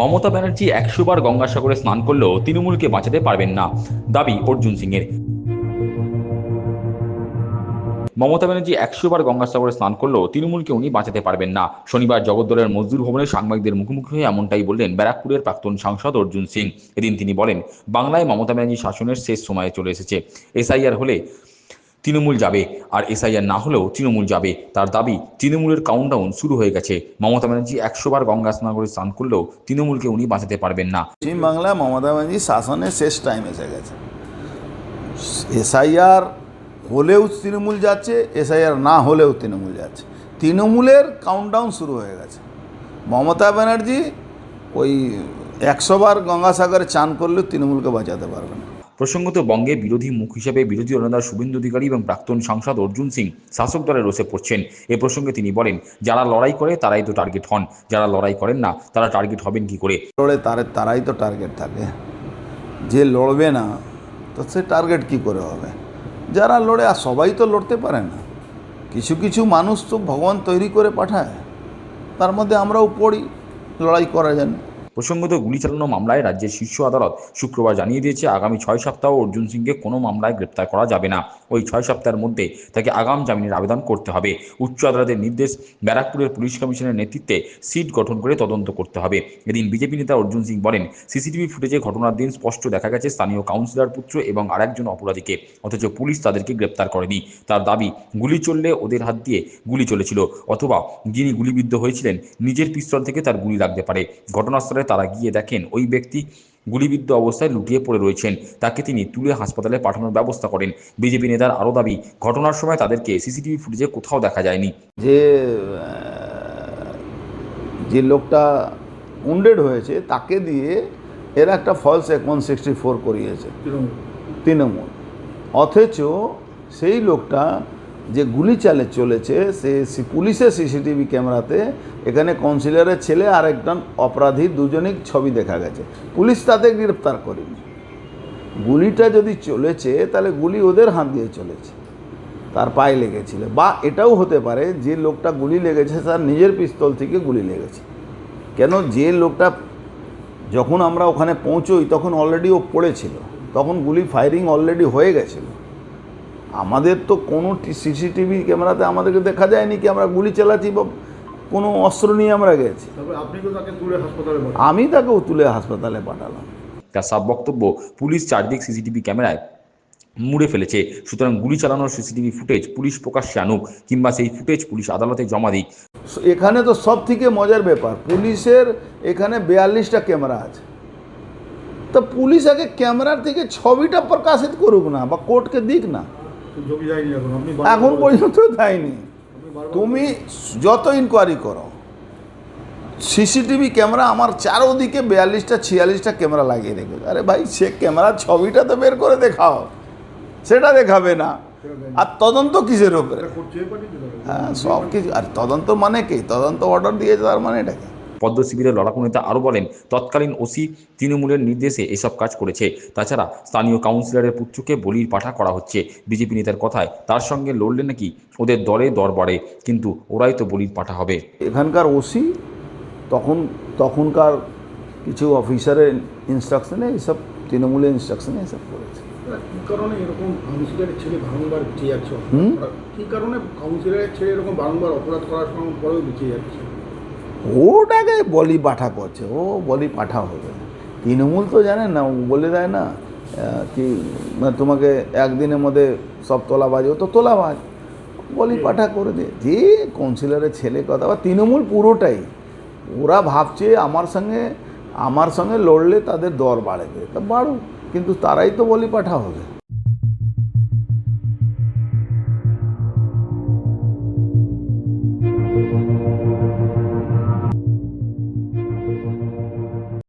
মমতা ব্যানার্জি একশো বার গঙ্গাসাগরে স্নান করলেও তৃণমূলকে বাঁচাতে পারবেন না, দাবি অর্জুন সিংয়ের। মমতা ব্যানার্জি একশো বার গঙ্গাসাগরে স্নান করলেও তৃণমূলকে উনি বাঁচাতে পারবেন না। শনিবার জগদ্দলের মজদুর ভবনে সাংবাদিকদের মুখোমুখি হয়ে এমনটাই বললেন ব্যারাকপুরের প্রাক্তন সাংসদ অর্জুন সিং। এদিন তিনি বলেন, বাংলায় মমতা ব্যানার্জি শাসনের শেষ সময়ে চলে এসেছে। এসআইআর হলে তৃণমূল যাবে। আর এসআইআর না হলেও তৃণমূল যাবে। তার দাবি, তৃণমূলের কাউন্টডাউন শুরু হয়ে গেছে। মমতা ব্যানার্জি একশো বার গঙ্গা স্নান করে স্নান করলেও তৃণমূলকে উনি বাঁচাতে পারবেন না। পশ্চিমবাংলায় মমতা ব্যানার্জি শাসনের শেষ টাইম এসে গেছে। এসআইআর হলেও তৃণমূল যাচ্ছে, এসআইআর না হলেও তৃণমূল যাচ্ছে। তৃণমূলের কাউন্টডাউন শুরু হয়ে গেছে। মমতা ব্যানার্জি ওই একশো বার গঙ্গাসাগরে চান করলেও তৃণমূলকে বাঁচাতে পারবে না। প্রসঙ্গত বঙ্গে বিরোধী মুখ হিসেবে বিরোধী দলনেতা শুভেন্দু অধিকারী এবং প্রাক্তন সাংসদ অর্জুন সিং শাসক দলের রোষে পড়ছেন। এ প্রসঙ্গে তিনি বলেন, যারা লড়াই করে তারাই তো টার্গেট হন, যারা লড়াই করেন না, তারা টার্গেট হবেন কি করে? লড়ে তার তারাই তো টার্গেট থাকে। যে লড়বে না, তো সে টার্গেট কি করে হবে? যারা লড়ে, আর সবাই তো লড়তে পারে না। কিছু কিছু মানুষ তো ভগবান তৈরি করে পাঠায়। তার মধ্যে আমরাও পড়ি, লড়াই করা জানি প্রসঙ্গত গুলি চালানো মামলায় রাজ্যের শীর্ষ আদালত শুক্রবার জানিয়ে দিয়েছে, আগামী ছয় সপ্তাহ অর্জুন সিংকে কোনো মামলায় গ্রেপ্তার করা যাবে না। ওই ছয় সপ্তাহের মধ্যে তাকে আগাম জামিনের আবেদন করতে হবে। উচ্চ আদালতের নির্দেশ ব্যারাকপুরের পুলিশ কমিশনের নেতৃত্বে সিট গঠন করে তদন্ত করতে হবে। এদিন বিজেপি নেতা অর্জুন সিং বলেন, সিসিটিভি ফুটেজে ঘটনার দিন স্পষ্ট দেখা গেছে স্থানীয় কাউন্সিলর পুত্র এবং আরেকজন অপরাধীকে, অথচ পুলিশ তাদেরকে গ্রেপ্তার করেনি। তার দাবি, গুলি চললে ওদের হাত দিয়ে গুলি চলেছিল, অথবা যিনি গুলিবিদ্ধ হয়েছিলেন, নিজের পিস্তল থেকে তার গুলি লাগতে পারে। ঘটনাস্থলে তারা গিয়ে দেখেন ওই ব্যক্তি গুলিবিদ্ধ অবস্থায় লুটিয়ে পড়ে রয়েছেন। তাকে তিনি তুলে হাসপাতালে পাঠানোর ব্যবস্থা করেন। বিজেপি নেতার আরও দাবি ঘটনার সময় তাদেরকে সিসিটিভি ফুটেজে কোথাও দেখা যায়নি। যে যে লোকটা উন্ডেড হয়েছে তাকে দিয়ে এরা একটা ফলস এক ওয়ান সিক্সটি ফোর করিয়েছে তৃণমূল। অথচ সেই লোকটা যে গুলি চালে চলেছে, সে পুলিশের সিসিটিভি ক্যামেরাতে এখানে কাউন্সিলরের ছেলে আর একজন অপরাধী দুজনেই ছবি দেখা গেছে। পুলিশ তাদের গ্রেপ্তার করেনি। গুলিটা যদি চলেছে, তাহলে গুলি ওদের হাত দিয়ে চলেছে, তার পায়ে লেগেছিল। বা এটাও হতে পারে, যে লোকটা গুলি লেগেছে, তার নিজের পিস্তল থেকে গুলি লেগেছে। কেন? যে লোকটা যখন আমরা ওখানে পৌঁছোই, তখন অলরেডি ও পড়েছিল। তখন গুলি ফায়ারিং অলরেডি হয়ে গেছিল। আমাদের তো কোনো সিসিটিভি ক্যামেরাতে আমাদেরকে দেখা যায়নি কি আমরা গুলি চালাচ্ছি বা কোনো অস্ত্র নিয়ে আমরা গেছি। আপনি তাকে তুলে হাসপাতালে আমি তাকেও তুলে হাসপাতালে পাঠালাম। তার সাব বক্তব্য পুলিশ চারদিক সিসিটিভি ক্যামেরায় মুড়ে ফেলেছে। সুতরাং গুলি চালানোর সিসিটিভি ফুটেজ পুলিশ প্রকাশ্যে আনুক কিংবা সেই ফুটেজ পুলিশ আদালতে জমা দিক। এখানে তো সব থেকে মজার ব্যাপার পুলিশের এখানে বিয়াল্লিশটা ক্যামেরা আছে। তো পুলিশ আগে ক্যামেরার থেকে ছবিটা প্রকাশিত করুক না বা কোর্টকে দিক না। এখন পর্যন্ত দেয়নি তুমি যত ইনকোয়ারি করো সিসিটিভি ক্যামেরা আমার চারোদিকে বিয়াল্লিশটা ছিয়াল্লিশটা ক্যামেরা লাগিয়ে রেখেছে আরে ভাই সে ক্যামেরার ছবিটা তো বের করে দেখাও। সেটা দেখাবে না। আর তদন্ত কিসের ওপরে। হ্যাঁ সব কিছু। আর তদন্ত মানে কি? তদন্ত অর্ডার দিয়েছে তার মানে এটা কি? পদ্ম শিবিরের লড়াকু নেতা আরও বলেন তৎকালীন ওসি তৃণমূলের নির্দেশে এসব কাজ করেছে। তাছাড়া স্থানীয় কাউন্সিলরের পুত্রকে বলির পাঠা করা হচ্ছে। বিজেপি নেতার কথায় তার সঙ্গে লড়লে নাকি ওদের দরে দর বাড়ে কিন্তু ওরাই তো বলির পাঠা হবে। এখানকার ওসি তখন তখনকার কিছু অফিসারের ইনস্ট্রাকশনে এইসব তৃণমূলের ইনস্ট্রাকশনে এসব করেছে। কি কারণে এরকম কাউন্সিলরের ছেলে বারংবার বেঁচে যাচ্ছে? কি কারণে কাউন্সিলরের ছেলে এরকম বারংবার অপরাধ করার সময় পরেও বেঁচে যাচ্ছে? ওটাকে বলি পাঠা করছে ও বলি পাঠা হবে তৃণমূল তো জানেন না ও বলে দেয় না কি মানে তোমাকে একদিনের মধ্যে সব তোলাবাজ ও তো তোলাবাজ। বলি পাঠা করে দে। যে কাউন্সিলরের ছেলে কথা বা তৃণমূল পুরোটাই ওরা ভাবছে আমার সঙ্গে আমার সঙ্গে লড়লে তাদের দর বাড়বে। তা বাড়ুক কিন্তু তারাই তো বলি পাঠা হবে।